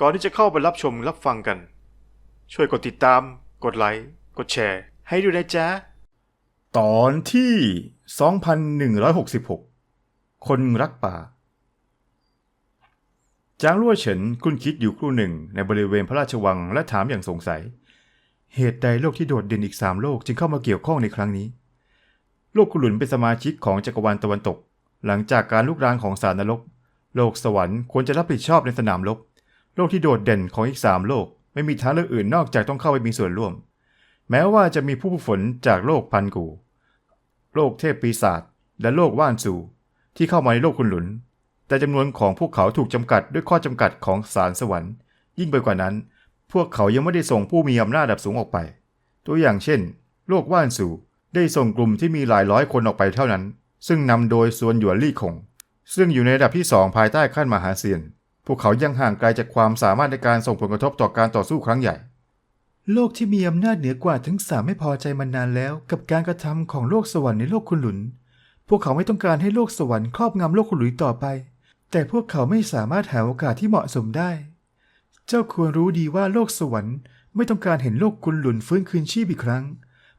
ก่อนที่จะเข้าไปรับชมรับฟังกัน ช่วยกดติดตาม กดไลค์ กดแชร์ ให้ด้วยนะจ๊ะ ตอนที่ 2166 คนรักป่า จางลั่วเฉินคุณคิดอยู่ครู่หนึ่งในบริเวณพระราชวังและถามอย่างสงสัย เหตุใดโลกที่โดดเด่นอีกสามโลกจึงเข้ามาเกี่ยวข้องในครั้งนี้ โลกกุหลุนเป็นสมาชิกของจักรวาลตะวันตก หลังจากการลุกรานของสารนรก โลกสวรรค์ควรจะรับผิดชอบในสนามรบ โลกที่โดดเด่นของอีกสามโลก ไม่มีทางเลือกอื่นนอกจากต้องเข้าไปมีส่วนร่วม แม้ว่าจะมีผู้ฝึกฝนจากโลกพันกู โลกเทพปีศาจและโลกว่านสูที่เข้ามาในโลกคุณหลุน แต่จำนวนของพวกเขาถูกจำกัดด้วยข้อจำกัดของสารสวรรค์ ยิ่งไปกว่านั้น พวกเขายังไม่ได้ส่งผู้มีอำนาจระดับสูงออกไป ตัวอย่างเช่น โลกว่านสูได้ส่งกลุ่มที่มีหลายร้อยคนออกไปเท่านั้น ซึ่งนำโดยซวนหยวนลี่คง ซึ่งอยู่ในระดับที่สองภายใต้ขั้นมหาเซียน พวกเขายังห่างไกลจากความสามารถในการส่งผลกระทบต่อการต่อสู้ครั้งใหญ่ โลกที่มีอำนาจเหนือกว่าทั้งสามไม่พอใจมานานแล้ว กับการกระทำของโลกสวรรค์ในโลกคุณหลุน พวกเขาไม่ต้องการให้โลกสวรรค์ครอบงำโลกคุณหลุนต่อไป แต่พวกเขาไม่สามารถหาโอกาสที่เหมาะสมได้ เจ้าควรรู้ดีว่าโลกสวรรค์ไม่ต้องการเห็นโลกคุณหลุนฟื้นคืนชีพอีกครั้ง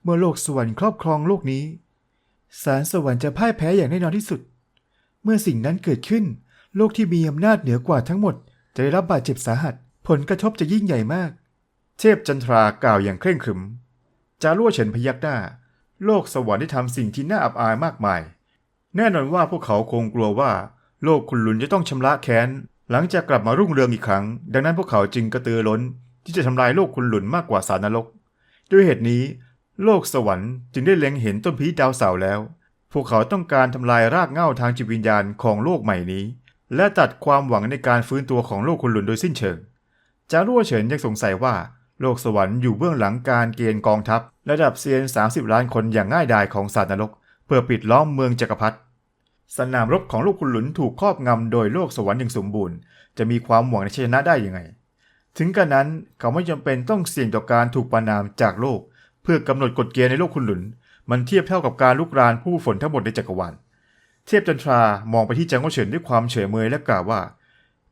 เมื่อโลกสวรรค์ครอบครองโลกนี้สารสวรรค์จะพ่ายแพ้อย่างแน่นอนที่สุด เมื่อสิ่งนั้นเกิดขึ้น โลกที่มีอำนาจเหนือกว่าทั้งหมด จะได้รับบาดเจ็บสาหัส ผลกระทบจะยิ่งใหญ่มาก เทพจันทรากล่าวอย่างเคร่งครึม จารั่วเฉินพยักหน้า โลกสวรรค์ได้ทำสิ่งที่น่าอับอายมากมาย แน่นอนว่าพวกเขาคงกลัวว่า โลกคุณหลุนจะต้องชำระแค้น หลังจากกลับมารุ่งเรืองอีกครั้ง ดังนั้นพวกเขาจึงกระตือร้น ที่จะทำลายโลกคุณหลุนมากกว่าสารนรก ด้วยเหตุนี้ โลกสวรรค์จึงได้เล็งเห็นต้นพีดาวเสาแล้ว พวกเขาต้องการทำลายรากเหง้าทางจิตวิญญาณของโลกใหม่นี้ และตัดความหวังในการฟื้นตัวของโลกคุณหลุนโดยสิ้นเชิง จารั่วเฉินยังสงสัยว่า โลกสวรรค์อยู่เบื้องหลังการเกณฑ์กองทัพ ระดับเซียน 30 ล้านคนอย่างง่ายดายของศาสตร์นรก เพื่อปิดล้อมเมืองจักรพรรดิสนามรบของโลกคุณหลุนถูกครอบงำโดยโลกสวรรค์อย่างสมบูรณ์ จะมีความหวังในชัยชนะได้ยังไง ถึงกระนั้นเขาไม่จำเป็นต้องเสี่ยงต่อการถูกประนามจากโลก เพื่อกำหนดกฎเกณฑ์ในโลกคุณหลุน มันเทียบเท่ากับการลุกรานผู้ฝนทั้งหมดในจักรวาล เทพจันทรามองไปที่จางโงเฉินด้วยความเฉยเมยและกล่าวว่า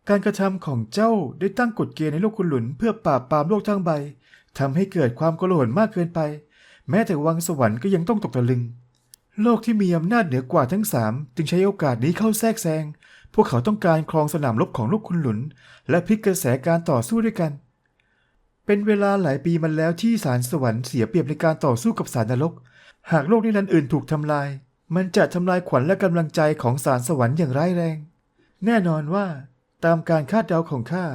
การกระทำของเจ้าได้ตั้งกฎเกณฑ์ในโลกคุณหลุน เพื่อปราบปรามโลกทั้งใบทำให้เกิดความโกลาหลมากเกินไป แม้แต่วังสวรรค์ก็ยังต้องตกตะลึง โลกที่มีอำนาจเหนือกว่าทั้งสามจึงใช้โอกาสนี้เข้าแทรกแซง พวกเขาต้องการครองสนามรบของโลกคุณหลุน และพลิกกระแสการต่อสู้ด้วยกัน เป็นเวลาหลายปีมาแล้วที่สารสวรรค์เสียเปรียบในการต่อสู้กับสารนรก หากโลกนิรันดร์อื่นถูกทำลาย มันจะทำลายขวัญและกำลังใจของสารสวรรค์อย่างร้ายแรง แน่นอนว่า ตามการคาดเดาของข้า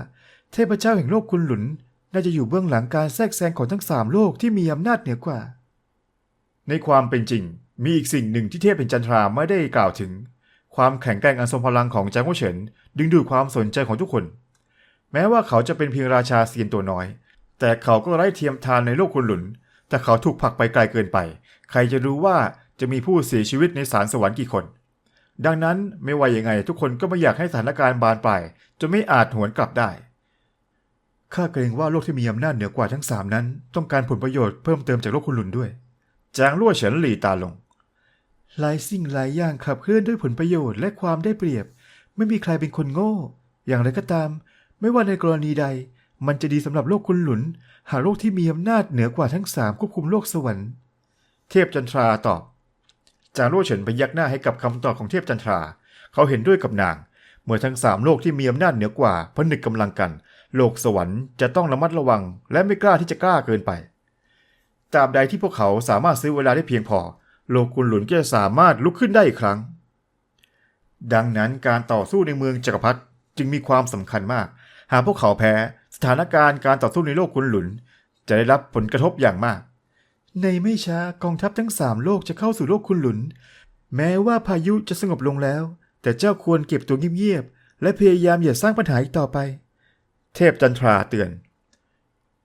เทพเจ้าแห่งโลกคุณหลุน น่าจะอยู่เบื้องหลังการแทรกแซงของทั้งสามโลกที่มีอำนาจเหนือกว่า ในความเป็นจริง มีอีกสิ่งหนึ่งที่เทพเป็นจันทราไม่ได้กล่าวถึง ความแข็งแกร่งอันทรงพลังของจางโงเฉิน ดึงดูดความสนใจของทุกคน แม้ว่าเขาจะเป็นเพียงราชาเซียนตัวน้อย แต่เขาก็ไร้เทียมทานในโลกคุณหลุน แต่เขาถูกผลักไปไกลเกินไป ใครจะรู้ว่า จะมีผู้เสียชีวิตในสารสวรรค์กี่คน ดังนั้นไม่ว่ายังไงทุกคนก็ไม่อยากให้สถานการณ์บานปลายจนไม่อาจหวนกลับได้ข้าเกรงว่าโลกที่มีอำนาจเหนือกว่าทั้งสามนั้น ต้องการผลประโยชน์เพิ่มเติมจากโลกคุณหลุนด้วยจางลั่วเฉินหลีตาลงหลายสิ่งหลายอย่างขับเคลื่อนด้วยผลประโยชน์และความได้เปรียบ ไม่มีใครเป็นคนโง่ อย่างไรก็ตาม ไม่ว่าในกรณีใด มันจะดีสำหรับโลกคุณหลุน หากโลกที่มีอำนาจเหนือกว่าทั้งสามควบคุมโลกสวรรค์ เทพจันทราตอบ จางลั่วเฉินพยักหน้าให้กับคำตอบของเทพจันทรา เขาเห็นด้วยกับนาง เมื่อทั้งสามโลกที่มีอำนาจเหนือกว่าผนึกกำลังกัน โลกสวรรค์จะต้องระมัดระวัง และไม่กล้าที่จะกล้าเกินไปตราบใดที่พวกเขาสามารถซื้อเวลาได้เพียงพอ โลกกุนหลุนก็จะสามารถลุกขึ้นได้อีกครั้ง ดังนั้นการต่อสู้ในเมืองจักรพรรดิจึงมีความสำคัญมาก หากพวกเขาแพ้ สถานการณ์การต่อสู้ในโลกกุนหลุน จะได้รับผลกระทบอย่างมาก ในไม่ช้ากองทัพทั้งสามโลกจะเข้าสู่โลกคุณหลุน แม้ว่าพายุจะสงบลงแล้ว แต่เจ้าควรเก็บตัวเงียบๆและพยายามอย่าสร้างปัญหาอีกต่อไป เทพจันทราเตือน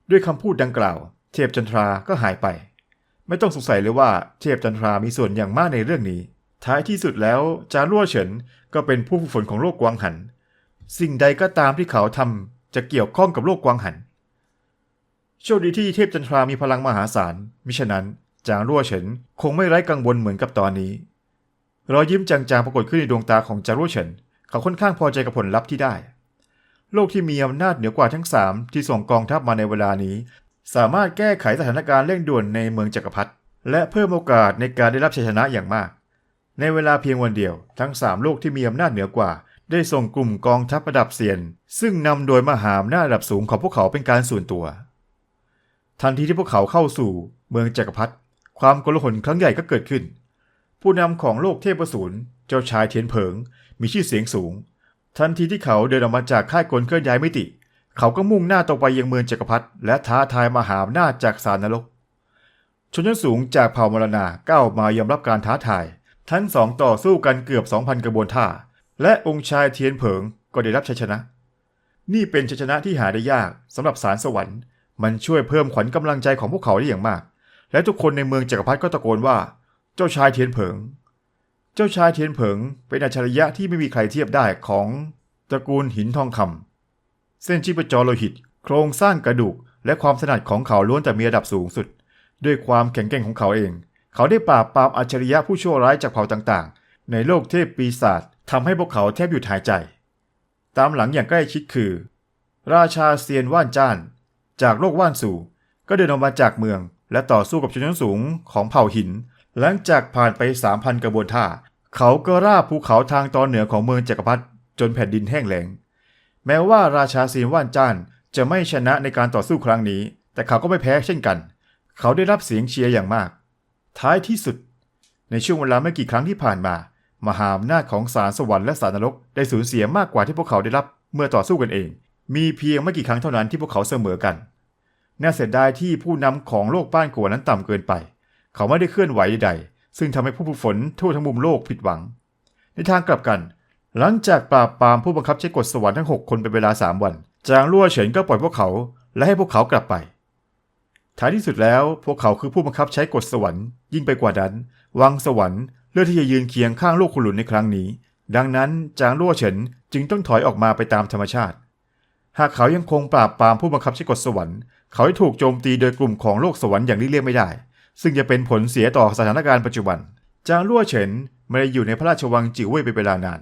ด้วยคำพูดดังกล่าว เทพจันทราก็หายไป ไม่ต้องสงสัยเลยว่าเทพจันทรามีส่วนอย่างมากในเรื่องนี้ ท้ายที่สุดแล้วจารั่วเฉินก็เป็นผู้ฝึกฝนของโลกกวางหัน สิ่งใดก็ตามที่เขาทำจะเกี่ยวข้องกับโลกกวางหัน โชคดีที่เทพจันทรามีพลังมหาศาล มิฉะนั้นจางรั่วเฉินคงไม่ไร้กังวลเหมือนกับตอนนี้ รอยยิ้มจางๆปรากฏขึ้นในดวงตาของจางรั่วเฉิน เขาค่อนข้างพอใจกับผลลัพธ์ที่ได้ โลกที่มีอำนาจเหนือกว่าทั้งสามที่ส่งกองทัพมาในเวลานี้ สามารถแก้ไขสถานการณ์เร่งด่วนในเมืองจักรพรรดิและเพิ่มโอกาสในการได้รับชัยชนะอย่างมาก ในเวลาเพียงวันเดียว ทั้งสามโลกที่มีอำนาจเหนือกว่า ได้ส่งกลุ่มกองทัพระดับเซียน ซึ่งนำโดยมหาอำนาจระดับสูงของพวกเขาเป็นการส่วนตัว ทันทีที่พวกเขาเข้าสู่เมืองจักรพรรดิความโกลาหลครั้งใหญ่ก็เกิดขึ้น ผู้นำของโลกเทพสูรเจ้าชายเทียนเผิง มีชื่อเสียงสูง ทันทีที่เขาเดินออกมาจากค่ายกลเคลื่อนย้ายมิติ เขาก็มุ่งหน้าตรงไปยังเมืองจักรพรรดิและท้าทายมหาอำนาจจากสารนรก ชนชั้นสูงจากเผ่ามรณาก้าวมายอมรับการท้าทาย ทั้งสองต่อสู้กันเกือบ 2,000 กระบวนท่า และองค์ชายเทียนเผิงก็ได้รับชัยชนะ นี่เป็นชัยชนะที่หาได้ยากสำหรับสารสวรรค์ มันช่วยเพิ่มขวัญกำลังใจของพวกเขาได้อย่างมาก และทุกคนในเมืองจักรพรรดิก็ตะโกนว่า เจ้าชายเทียนเผิง เจ้าชายเทียนเผิงเป็นอัจฉริยะที่ไม่มีใครเทียบได้ของตระกูลหินทองคำเส้นชีพจรโลหิต โครงสร้างกระดูก และความถนัดของเขาล้วนแต่มีระดับสูงสุด ด้วยความแข็งแกร่งของเขาเอง เขาได้ปราบปรามอัจฉริยะผู้ชั่วร้ายจากเผ่าต่างๆ ในโลกเทพปีศาจทำให้พวกเขาแทบหยุดหายใจ ตามหลังอย่างใกล้ชิดคือ ราชาเซียนว่านจ้าน จากโลกว่านสู่ ก็เดินออกมาจากเมือง และต่อสู้กับชนชั้นสูงของเผ่าหิน หลังจากผ่านไป 3,000 กระบวนท่า เขาก็ราบภูเขาทางตอนเหนือของเมืองจักรพรรดิจนแผ่นดินแห้งแล้งแม้ว่าราชาซีนว่านจ้านจะไม่ชนะในการต่อสู้ครั้งนี้ แต่เขาก็ไม่แพ้เช่นกัน เขาได้รับเสียงเชียร์อย่างมาก ท้ายที่สุด ในช่วงเวลาไม่กี่ครั้งที่ผ่านมา มหาอำนาจของสารสวรรค์และสารนรกได้สูญเสียมากกว่าที่พวกเขาได้รับเมื่อต่อสู้กันเอง มีเพียงไม่กี่ครั้งเท่านั้นที่พวกเขาเสมอกัน น่าเสียดายที่ผู้นำของโลกบ้านกัวนั้นต่ำเกินไป เขาไม่ได้เคลื่อนไหวใดๆซึ่งทำให้ผู้ฝึกฝนทั่วทั้งมุมโลกผิดหวัง ในทางกลับกัน หลังจากปราบปรามผู้บังคับใช้กฎสวรรค์ทั้ง 6 คนเป็นเวลา 3 วัน จางลั่วเฉินก็ปล่อยพวกเขา และให้พวกเขากลับไป ท้ายที่สุดแล้ว พวกเขาคือผู้บังคับใช้กฎสวรรค์ ยิ่งไปกว่านั้น วังสวรรค์เลือกที่จะยืนเคียงข้างลูกคุณหลุนในครั้งนี้ ดังนั้นจางลั่วเฉินจึงต้องถอยออกมาไปตามธรรมชาติ หากเขายังคงปราบปรามผู้บังคับใช้กฎสวรรค์ เขาจะถูกโจมตีโดยกลุ่มของโลกสวรรค์อย่างเลี่ยงไม่ได้ ซึ่งจะเป็นผลเสียต่อสถานการณ์ปัจจุบัน จางลั่วเฉินไม่ได้อยู่ในพระราชวังจิ๋วเว่ยเป็นเวลานาน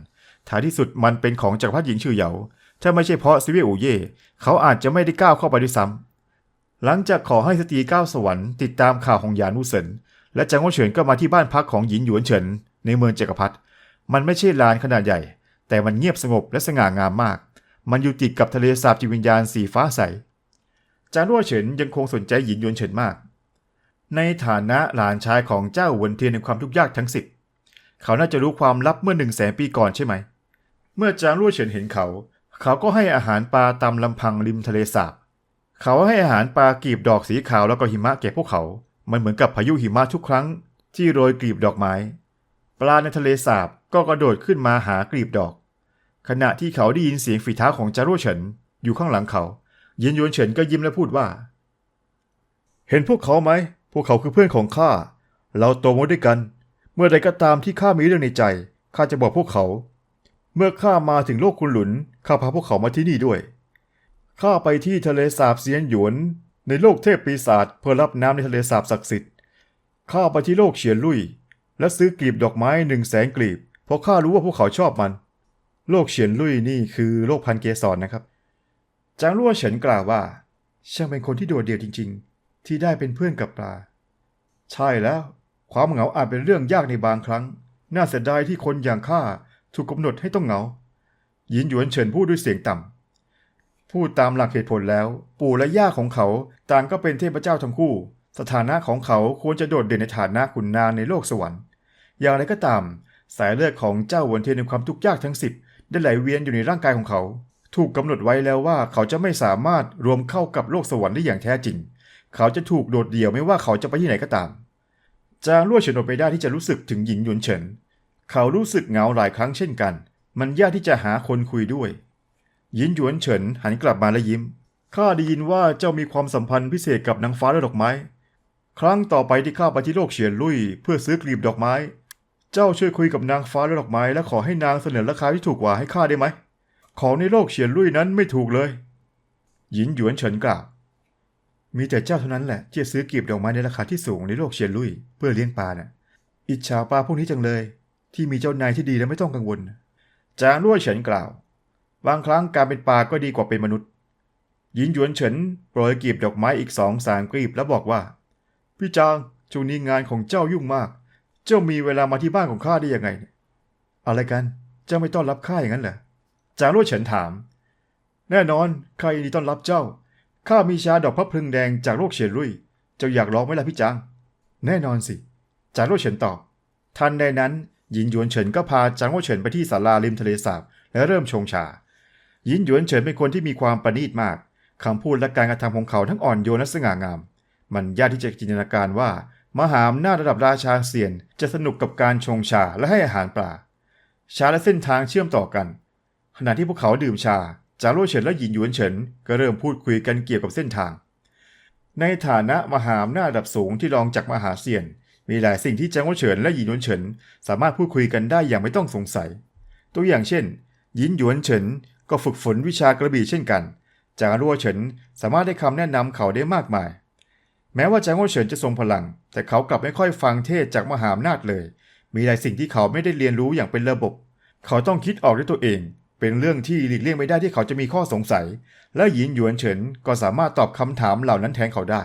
ท้ายที่สุดมันเป็นของจักรพรรดิหญิงชื่อเหยา ถ้าไม่ใช่เพราะซิเวียอูเย่เขาอาจจะไม่ได้ก้าวเข้าไปด้วยซ้ำหลังจากขอให้สตรีก้าวสวรรค์ติดตามข่าวของหยานุเซินและจางโอเฉินก็มาที่บ้านพักของหยินหยวนเฉินในเมืองจักรพรรดิ มันไม่ใช่ลานขนาดใหญ่ แต่มันเงียบสงบและสง่างามมาก มันอยู่ติดกับทะเลสาบจิตวิญญาณสีฟ้าใส จางลั่วเฉินยังคงสนใจหยินยวนเฉินมาก ในฐานะหลานชายของเจ้าวนเทียนในความทุกข์ยากทั้งสิบเขาน่าจะรู้ความลับเมื่อหนึ่งแสนปีก่อนใช่ไหม เมื่อจางลั่วเฉินเห็นเขา เขาก็ให้อาหารปลาตามลำพังริมทะเลสาบ เขาให้อาหารปลากีบดอกสีขาวแล้วก็หิมะแก่พวกเขา มันเหมือนกับพายุหิมะทุกครั้งที่โรยกลีบดอกไม้ ปลาในทะเลสาบก็กระโดดขึ้นมาหากลีบดอก ขณะที่เขาได้ยินเสียงฝีเท้าของจารั่วเฉินอยู่ข้างหลังเขาเย็นยวนเฉินก็ยิ้มและพูดว่า เห็นพวกเขาไหม พวกเขาคือเพื่อนของข้า เราโตมาด้วยกัน เมื่อใดก็ตามที่ข้ามีเรื่องในใจข้าจะบอกพวกเขา เมื่อข้ามาถึงโลกคุณหลุนข้าพาพวกเขามาที่นี่ด้วยข้าไปที่ทะเลสาบเซียนหยวน ในโลกเทพปีศาจเพื่อรับน้ำในทะเลสาบศักดิ์สิทธิ์ข้าไปที่โลกเฉียนลุย และซื้อกลีบดอกไม้หนึ่งแสนกลีบ เพราะข้ารู้ว่าพวกเขาชอบมัน โลกเฉียนลุยนี่คือโลกพันเกสรนนะครับจางลั่วเฉินกล่าวว่า ช่างเป็นคนที่โดดเดี่ยวจริง ๆ ที่ได้เป็นเพื่อนกับปลา ใช่แล้ว ความเหงาอาจเป็นเรื่องยากในบางครั้ง น่าเสียดายที่คนอย่างข้าถูกกำหนดให้ต้องเหงาหยินหยวนเฉินพูดด้วยเสียงต่ำ พูดตามหลักเหตุผลแล้ว ปู่และย่าของเขาต่างก็เป็นเทพเจ้าทั้งคู่ สถานะของเขาควรจะโดดเด่นในฐานะขุนนางในโลกสวรรค์ อย่างไรก็ตาม สายเลือดของเจ้าหวนเทียนในความทุกข์ยากทั้งสิบ ได้ไหลเวียนอยู่ในร่างกายของเขา ถูกกำหนดไว้แล้วว่าเขาจะไม่สามารถรวมเข้ากับโลกสวรรค์ได้อย่างแท้จริง เขาจะถูกโดดเดี่ยวไม่ว่าเขาจะไปที่ไหนก็ตาม จางลั่วเฉินอดไปได้ที่จะรู้สึกถึงหญิงหยวนเฉิน เขารู้สึกเหงาหลายครั้งเช่นกัน มันยากที่จะหาคนคุยด้วย หยินหยวนเฉินหันกลับมาและยิ้ม ข้าได้ยินว่าเจ้ามีความสัมพันธ์พิเศษกับนางฟ้าและดอกไม้ ครั้งต่อไปที่ข้าไปที่โลกเฉียนลุย เพื่อซื้อกลีบดอกไม้ เจ้าช่วยคุยกับนางฟ้าและดอกไม้และขอให้นางเสนอราคาที่ถูกกว่าให้ข้าได้ไหม ของในโลกเฉียนลุยนั้นไม่ถูกเลย หยินหยวนเฉินกล่าว มีแต่เจ้าเท่านั้นแหละที่จะซื้อกีบดอกไม้ในราคาที่สูงในโลกเฉียนลุยเพื่อเลี้ยงปลาน่ะ อิจฉาปลาพวกนี้จังเลย ที่มีเจ้านายที่ดีและไม่ต้องกังวล จางลั่วเฉินกล่าว บางครั้งการเป็นปลาก็ดีกว่าเป็นมนุษย์ หยินหยวนเฉินโปรยกีบดอกไม้อีกสองสามกีบแล้วบอกว่า พี่จางช่วงนี้งานของเจ้ายุ่งมาก เจ้ามีเวลามาที่บ้านของข้าได้ยังไง อะไรกัน เจ้าไม่ต้อนรับข้าอย่างนั้นเหรอ จางรั่วเฉินถาม แน่นอนข้ายินดีต้อนรับเจ้า ข้ามีชาดอกพระพลึงแดงจากโลกเฉียนรุ่ย เจ้าอยากลองไหมล่ะพี่จาง แน่นอนสิ จางรั่วเฉินตอบ ทันใดนั้นหยินหยวนเฉินก็พาจางรั่วเฉินไปที่ศาลาริมทะเลสาบและเริ่มชงชา หยินหยวนเฉินเป็นคนที่มีความประณีตมากคำพูดและการกระทำของเขาทั้งอ่อนโยนและสง่างาม มันยากที่จะจินตนาการว่า มหาอำนาจระดับราชาเซียนจะสนุกกับการชงชาและให้อาหารปลาชาและเส้นทางเชื่อมต่อกัน ขณะที่พวกเขาดื่มชา จางโล่เฉินและหยินหยวนเฉินก็เริ่มพูดคุยกันเกี่ยวกับเส้นทาง ในฐานะมหาอำนาจระดับสูงที่รองจากมหาเซียน มีหลายสิ่งที่จางโล่เฉินและหยินหยวนเฉินสามารถพูดคุยกันได้อย่างไม่ต้องสงสัย ตัวอย่างเช่น หยินหยวนเฉินก็ฝึกฝนวิชากระบี่เช่นกัน จางรั่วเฉินสามารถได้คำแนะนำเขาได้มากมาย แม้ว่าจางรั่เฉินจะทรงพลัง แต่เขากลับไม่ค่อยฟังเทศจากมหาอำนาจเลย มีหลายสิ่งที่เขาไม่ได้เรียนรู้อย่างเป็นระบบ เขาต้องคิดออกด้วยตัวเอง เป็นเรื่องที่หลีกเลี่ยงไม่ได้ที่เขาจะมีข้อสงสัย และหยินหยวนเฉินก็สามารถตอบคำถามเหล่านั้นแทนเขาได้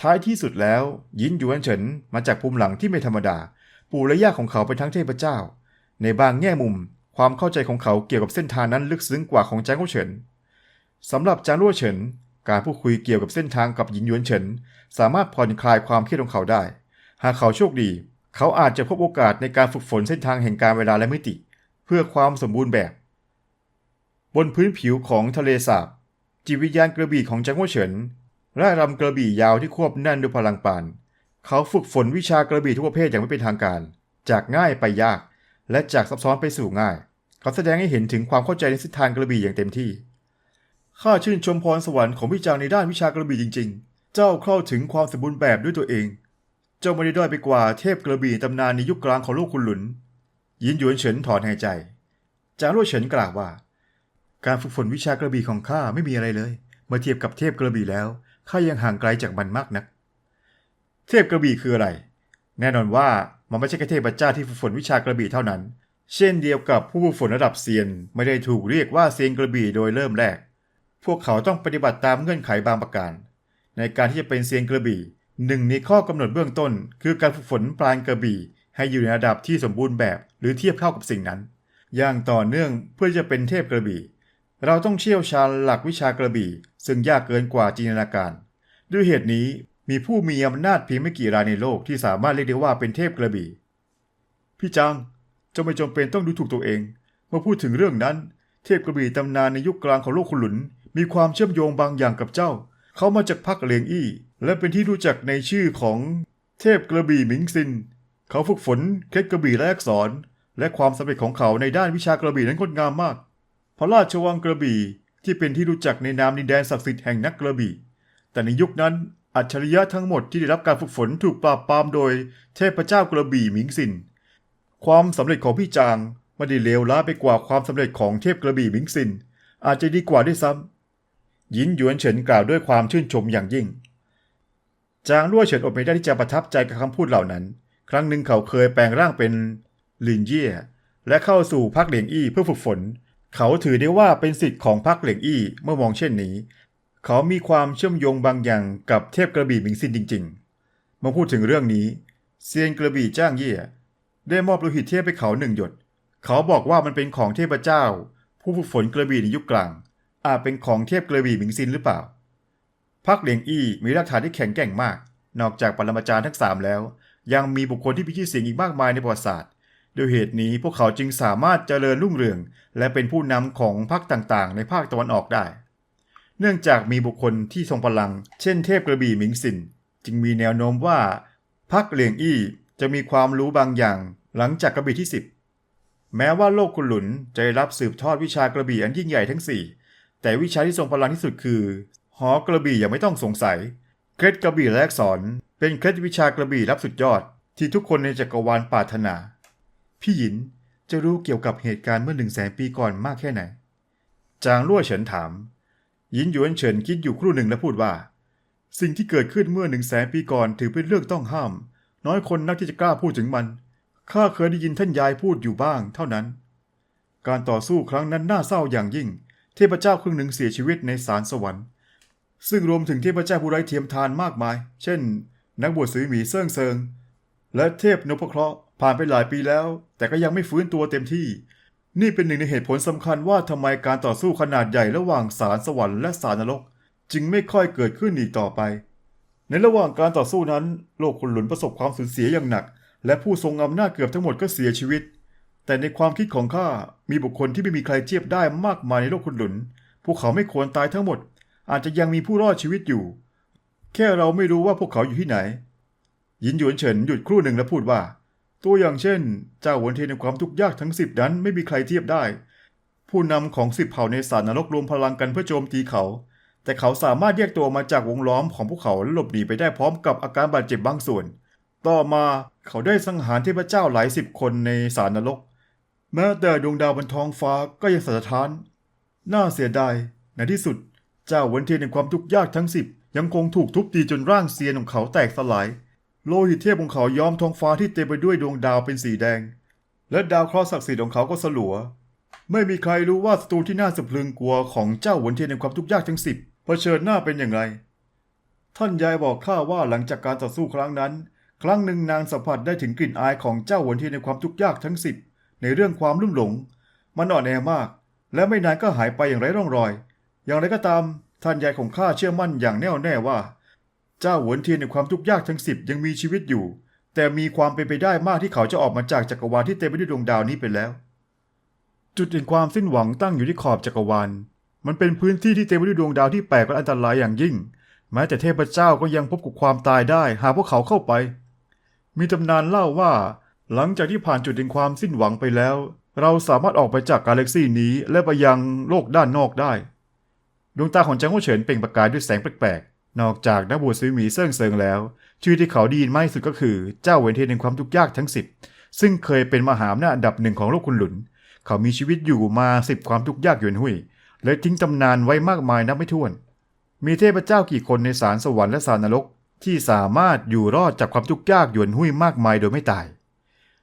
ท้ายที่สุดแล้วหยินหยวนเฉินมาจากภูมิหลังที่ไม่ธรรมดา ปู่และย่าของเขาเป็นทั้งเทพเจ้า ในบางแง่มุม ความเข้าใจของเขาเกี่ยวกับเส้นทางนั้นลึกซึ้งกว่าของจางรั่เฉินสำหรับจางรั่เฉิน การพูดคุยเกี่ยวกับเส้นทางกับหยินหยวนเฉิน สามารถผ่อนคลายความเครียดของเขาได้ หากเขาโชคดี เขาอาจจะพบโอกาสในการฝึกฝนเส้นทางแห่งการเวลาและมิติ เพื่อความสมบูรณ์แบบ บนพื้นผิวของทะเลสาบจิตวิญญาณกระบี่ของจางรั่วเฉินร่ายรำกระบี่ยาวที่ควบแน่นด้วยพลังปาน เขาฝึกฝนวิชากระบี่ทุกประเภทอย่างไม่เป็นทางการ จากง่ายไปยาก และจากซับซ้อนไปสู่ง่าย เขาแสดงให้เห็นถึงความเข้าใจในเส้นทางกระบี่อย่างเต็มที่ ข้าชื่นชมพรสวรรค์ของพี่จางในด้านวิชากระบี่จริง ๆ เจ้าเข้าถึงความสมบูรณ์แบบด้วยตัวเอง เจ้าไม่ได้ด้อยไปกว่าเทพกระบี่ตำนานในยุคกลางของโลกคุณหลุน ยินหยวนเฉินถอนหายใจ จางรั่วเฉินกล่าวว่า การฝึกฝนวิชากระบี่ของข้าไม่มีอะไรเลย เมื่อเทียบกับเทพกระบี่แล้วข้ายังห่างไกลจากมันมากนัก เทพกระบี่คืออะไร แน่นอนว่ามันไม่ใช่แค่เทพเจ้าที่ฝึกฝนวิชากระบี่เท่านั้น เช่นเดียวกับผู้ฝึกฝนระดับเซียนไม่ได้ถูกเรียกว่าเซียนกระบี่โดยเริ่มแรก พวกเขาต้องปฏิบัติตามเงื่อนไขบางประการ ในการที่จะเป็นเซียนกระบี่หนึ่งในข้อกำหนดเบื้องต้น คือการฝึกฝนปราณกระบี่ให้อยู่ในระดับที่สมบูรณ์แบบ หรือเทียบเท่ากับสิ่งนั้น อย่างต่อเนื่องเพื่อจะเป็นเทพกระบี่ เราต้องเชี่ยวชาญหลักวิชากระบี่ ซึ่งยากเกินกว่าจินตนาการ ด้วยเหตุนี้มีผู้มีอำนาจเพียงไม่กี่รายในโลกที่สามารถเรียกได้ว่าเป็นเทพกระบี่ พี่จางจ้าไม่จำเป็นต้องดูถูกตัวเอง เมื่อพูดถึงเรื่องนั้น เทพกระบี่ตำนานในยุคกลางของโลกคุณหลุน มีความเชื่อมโยงบางอย่างกับเจ้า เขามาจากพรรคเหลียงอี้ และเป็นที่รู้จักในชื่อของเทพกระบี่หมิงซิน เขาฝึกฝนเคล็ดกระบี่และอักษร และความสำเร็จของเขาในด้านวิชากระบี่นั้นงดงามมาก พระราชวังกระบี่ที่เป็นที่รู้จักในนามดินแดนศักดิ์สิทธิ์แห่งนักกระบี่ แต่ในยุคนั้นอัจฉริยะทั้งหมดที่ได้รับการฝึกฝนถูกปราบปรามโดยเทพเจ้ากระบี่หมิงซิน ความสำเร็จของพี่จางไม่ได้เลวร้ายไปกว่าความสำเร็จของเทพกระบี่หมิงซิน อาจจะดีกว่าด้วยซ้ำห ยินหยวนเฉินกล่าวด้วยความชื่นชมอย่างยิ่ง จางรั่วเฉินอดไม่ได้ที่จะประทับใจกับคำพูดเหล่านั้น ครั้งหนึ่งเขาเคยแปลงร่างเป็นลินเย่และเข้าสู่พักเหลียงอี้เพื่อฝึกฝน เขาถือได้ว่าเป็นสิทธิ์ของพักเหลียงอี้เมื่อมองเช่นนี้ เขามีความเชื่อมโยงบางอย่างกับเทพกระบี่หมิงซินจริงๆเมื่อพูดถึงเรื่องนี้เซียนกระบี่จ้างเย่ได้มอบโลหิตเทพให้เขาหนึ่งหยด เขาบอกว่ามันเป็นของเทพเจ้า ผู้ฝึกฝนกระบี่ในยุคกลาง อาจเป็นของเทพกระบี่หมิงซินหรือเปล่าพักเหลียงอี้มีรากฐานที่แข็งแกร่งมาก นอกจากปรมาจารย์ทั้งสามแล้ว ยังมีบุคคลที่มีชื่อเสียงอีกมากมายในประวัติศาสตร์ด้วยเหตุนี้พวกเขาจึงสามารถเจริญรุ่งเรือง และเป็นผู้นำของพรรคต่างๆ ในภาคตะวันออกได้ เนื่องจากมีบุคคลที่ทรงพลัง เช่นเทพกระบี่หมิงซิน จึงมีแนวโน้มว่าพรรคเหลียงอี้จะมีความรู้บางอย่าง หลังจากกระบี่ที่ 10 แม้ว่าโลกกุหลุนจะรับสืบทอดวิชากระบี่อันยิ่งใหญ่ทั้ง4 แต่วิชาที่ทรงพลังที่สุดคือ หอกระบี่อย่างไม่ต้องสงสัย เคล็ดกระบี่และอักษร เป็นเคล็ดวิชากระบี่รับสุดยอด ที่ทุกคนในจักรวาลปรารถนา พี่หยินจะรู้เกี่ยวกับเหตุการณ์เมื่อหนึ่งแสนปีก่อนมากแค่ไหน จางลั่วเฉินถามหยินหยวนเฉินคิดอยู่ครู่หนึ่งแล้วพูดว่า สิ่งที่เกิดขึ้นเมื่อหนึ่งแสนปีก่อนถือเป็นเรื่องต้องห้าม น้อยคนนักที่จะกล้าพูดถึงมันข้าเคยได้ยินท่านยายพูดอยู่บ้าง เท่านั้น การต่อสู้ครั้งนั้นน่าเศร้าอย่างยิ่ง เทพเจ้าครึ่งหนึ่งเสียชีวิตในศาลสวรรค์ ซึ่งรวมถึงเทพเจ้าผู้ไร้เทียมทานมากมาย เช่น นักบวชสือหมีเซิ่งเซิง และเทพนพเคราะห์ผ่านไปหลายปีแล้ว แต่ก็ยังไม่ฟื้นตัวเต็มที่ นี่เป็นหนึ่งในเหตุผลสำคัญว่าทำไมการต่อสู้ขนาดใหญ่ระหว่างสารสวรรค์และสารนรก จึงไม่ค่อยเกิดขึ้นอีกต่อไป ในระหว่างการต่อสู้นั้น โลกคนหลุนประสบความสูญเสียอย่างหนัก และผู้ทรงอำนาจเกือบทั้งหมดก็เสียชีวิต แต่ในความคิดของข้ามีบุคคลที่ไม่มีใครเทียบได้มากมายในโลกคนหลุน พวกเขาไม่ควรตายทั้งหมด อาจจะยังมีผู้รอดชีวิตอยู่ แค่เราไม่รู้ว่าพวกเขาอยู่ที่ไหน ยินหยวนเฉินหยุดครู่หนึ่งแล้วพูดว่า ตัวอย่างเช่นเจ้าหวนเทนในความทุกข์ยากทั้งสิบนั้นไม่มีใครเทียบได้ ผู้นำของสิบเผ่าในสารนรกรวมพลังกันเพื่อโจมตีเขา แต่เขาสามารถแยกตัวมาจากวงล้อมของพวกเขาและหลบหนีไปได้พร้อมกับอาการบาดเจ็บบางส่วน ต่อมาเขาได้สังหารเทพเจ้าหลายสิบคนในสารนรก แม้แต่ดวงดาวบนท้องฟ้าก็ยังสะท้าน น่าเสียดายในที่สุด เจ้าหวนเทียนในความทุกข์ยากทั้งสิบยังคงถูกทุบตีจนร่างเซียนของเขาแตกสลาย โลหิตเทพของเขาย้อมท้องฟ้าที่เต็มไปด้วยดวงดาวเป็นสีแดง และดาวเคราะห์ศักดิ์สิทธิ์ของเขาก็สลัว ไม่มีใครรู้ว่าศัตรูที่น่าสะพรึงกลัวของเจ้าหวนเทียนในความทุกข์ยากทั้งสิบเผชิญหน้าเป็นอย่างไร ท่านยายบอกข้าว่าหลังจากการต่อสู้ครั้งนั้น ครั้งหนึ่งนางสัมผัสได้ถึงกลิ่นอายของเจ้าหวนเทียนในความทุกข์ยากทั้งสิบ ในเรื่องความลุ่มหลง มันอ่อนแอมาก และไม่นานก็หายไปอย่างไร้ร่องรอย อย่างไรก็ตามท่านยายของข้าเชื่อมั่นอย่างแน่วแน่ว่า เจ้าหวนเทียนในความทุกข์ยากทั้งสิบยังมีชีวิตอยู่ แต่มีความเป็นไปได้มากที่เขาจะออกมาจากจักรวาลที่เต็มไปด้วยดวงดาวนี้ไปแล้ว จุดแห่งความสิ้นหวังตั้งอยู่ที่ขอบจักรวาล มันเป็นพื้นที่ที่เต็มไปด้วยดวงดาวที่แปลกและอันตรายอย่างยิ่ง แม้แต่เทพเจ้าก็ยังพบกับความตายได้ หากพวกเขาเข้าไป มีตำนานเล่าว่า หลังจากที่ผ่านจุดแห่งความสิ้นหวังไปแล้ว เราสามารถออกไปจากกาแล็กซีนี้และไปยังโลกด้านนอกได้ ดวงตาของจางโฮเฉินเปล่งประกายด้วยแสงแปลกๆ นอกจากนักบวชซื้อหมีเซิงเซิงแล้ว ชื่อที่เขาไดีนมากที่สุดก็คือ เจ้าเวนเทนแห่งความทุกข์ยากทั้งสิบซึ่งเคยเป็นมหาอำนาจอันดับหนึ่งของโลกคุณหลุน เขามีชีวิตอยู่มาสิบความทุกข์ยากหยวนหุยและทิ้งตำนานไว้มากมายนับไม่ถ้วน มีเทพเจ้ากี่คนในสารสวรรค์และสารนรกที่สามารถอยู่รอดจากความทุกข์ยากหยวนหุยมากมายโดยไม่ตาย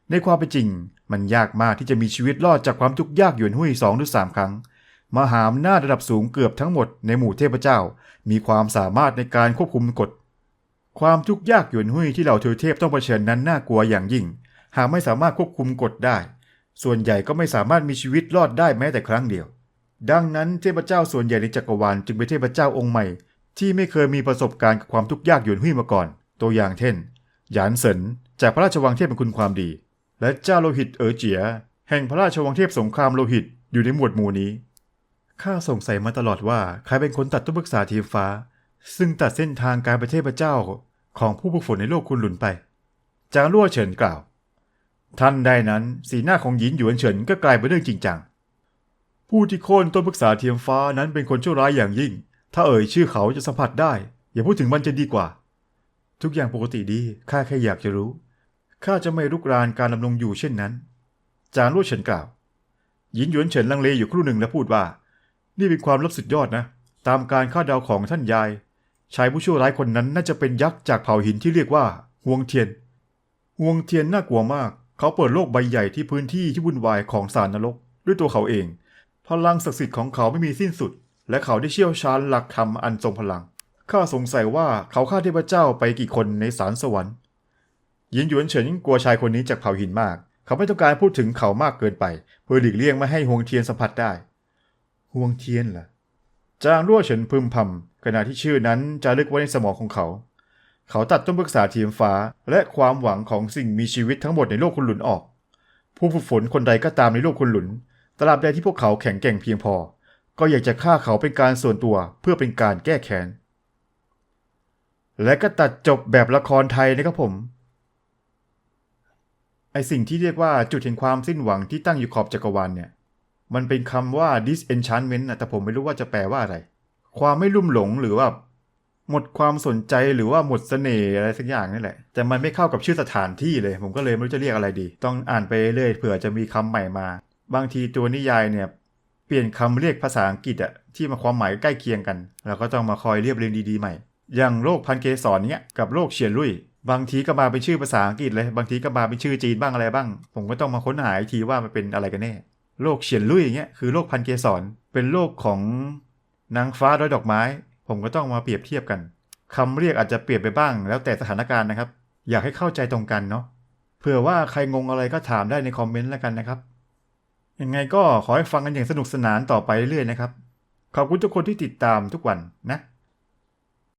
ในความเป็นจริง มันยากมากที่จะมีชีวิตรอดจากความทุกข์ยากหยวนหุยสองหรือสามครั้ง มหาอำนาจระดับสูงเกือบทั้งหมดในหมู่เทพเจ้า มีความสามารถในการควบคุมกฎ ความทุกข์ยากหยวนหุยที่เหล่าเทวเทพต้องเผชิญนั้นน่ากลัวอย่างยิ่ง หากไม่สามารถควบคุมกฎได้ ส่วนใหญ่ก็ไม่สามารถมีชีวิตรอดได้แม้แต่ครั้งเดียว ดังนั้นเทพเจ้าส่วนใหญ่ในจักรวาลจึงเป็นเทพเจ้าองค์ใหม่ ที่ไม่เคยมีประสบการณ์กับความทุกข์ยากหยวนหุยมาก่อน ตัวอย่างเช่นหยานเสินจากพระราชวังเทพเป็นคุณความดี และเจ้าโลหิตเอ๋อเจีย แห่งพระราชวังเทพสงครามโลหิตอยู่ในหมวดหมู่นี้ข้าสงสัยมาตลอดว่าใครเป็นคนตัดต้นปรึกษาทีมฟ้า ซึ่งตัดเส้นทางการไปเทศพระเจ้าของผู้ฝึกฝนในโลกคุณหลุนไป จางลั่วเฉินกล่าว ท่านใดนั้นสีหน้าของหยินหยวนเฉินก็กลายเป็นเรื่องจริงจัง ผู้ที่โค่นต้นปรึกษาเทียมฟ้านั้นเป็นคนชั่วร้ายอย่างยิ่ง ถ้าเอ่ยชื่อเขาจะสัมผัสได้ อย่าพูดถึงมันจะดีกว่า ทุกอย่างปกติดีข้าแค่อยากจะรู้ ข้าจะไม่รุกรานการดำรงอยู่เช่นนั้น จางลั่เฉินกล่าวหยินหยวนเฉินลังเลอยู่ครู่หนึ่งแล้วพูดว่า นี่เป็นความลับสุดยอดนะ ตามการคาดเดาของท่านยาย ชายผู้ชั่วร้ายคนนั้นน่าจะเป็นยักษ์จากเผ่าหินที่เรียกว่าฮวงเทียนฮวงเทียนน่ากลัวมาก เขาเปิดโลกใบใหญ่ที่พื้นที่ที่วุ่นวายของสารนรก ด้วยตัวเขาเอง พลังศักดิ์สิทธิ์ของเขาไม่มีสิ้นสุด และเขาได้เชี่ยวชาญหลักธรรมอันทรงพลังข้าสงสัยว่าเขาฆ่าเทพเจ้าไปกี่คนในสารสวรรค์ ยินหยวนเฉินกลัวชายคนนี้จากเผ่าหินมาก เขาไม่ต้องการพูดถึงเขามากเกินไป เพื่อหลีกเลี่ยงไม่ให้ฮวงเทียนสัมผัสได้ฮวงเทียนเหรอจางรั่วเฉินพึมพำขณะที่ชื่อนั้นจะลึกไว้ในสมองของเขา เขาตัดต้นปรึกษาเทียมฟ้า และความหวังของสิ่งมีชีวิตทั้งหมดในโลกคุณหลุนออก ผู้ฝึกฝนคนใดก็ตามในโลกคุณหลุนตราบใดที่พวกเขาแข็งแกร่งเพียงพอ ก็อยากจะฆ่าเขาเป็นการส่วนตัวเพื่อเป็นการแก้แค้นและก็ตัดจบแบบละครไทยนะครับผม ไอสิ่งที่เรียกว่าจุดแห่งความสิ้นหวังที่ตั้งอยู่ขอบจักรวาลเนี่ย มันเป็นคำว่า disenchantment นะแต่ผมไม่รู้ว่าจะแปลว่าอะไร ความไม่ลุ่มหลงหรือว่า หมดความสนใจหรือว่าหมดเสน่ห์อะไรสักอย่างนี่แหละ แต่มันไม่เข้ากับชื่อสถานที่เลย ผมก็เลยไม่รู้จะเรียกอะไรดี ต้องอ่านไปเรื่อยเผื่อจะมีคำใหม่มา บางทีตัวนิยายเนี่ยเปลี่ยนคำเรียกภาษาอังกฤษอะที่มาความหมายใกล้เคียงกันเราก็ต้องมาคอยเรียบเรียงดีๆใหม่ อย่างโรคพันเกสรเนี้ยกับโรคเฉียนลุย บางทีก็มาเป็นชื่อภาษาอังกฤษเลย บางทีก็มาเป็นชื่อจีนบ้างอะไรบ้าง ผมก็ต้องมาค้นหาอีกทีว่ามันเป็นอะไรกันแน่โลกเฉียนลุยอย่างเงี้ยคือโลกพันเกสร เป็นโลกของนางฟ้าร้อยดอกไม้ ผมก็ต้องมาเปรียบเทียบกันคำเรียกอาจจะเปลี่ยนไปบ้าง แล้วแต่สถานการณ์นะครับ อยากให้เข้าใจตรงกันเนาะ เผื่อว่าใครงงอะไรก็ถามได้ในคอมเมนต์แล้วกันนะครับ ยังไงก็ขอให้ฟังกันอย่างสนุกสนานต่อไปเรื่อยๆนะครับ ขอบคุณทุกคนที่ติดตามทุกวันนะ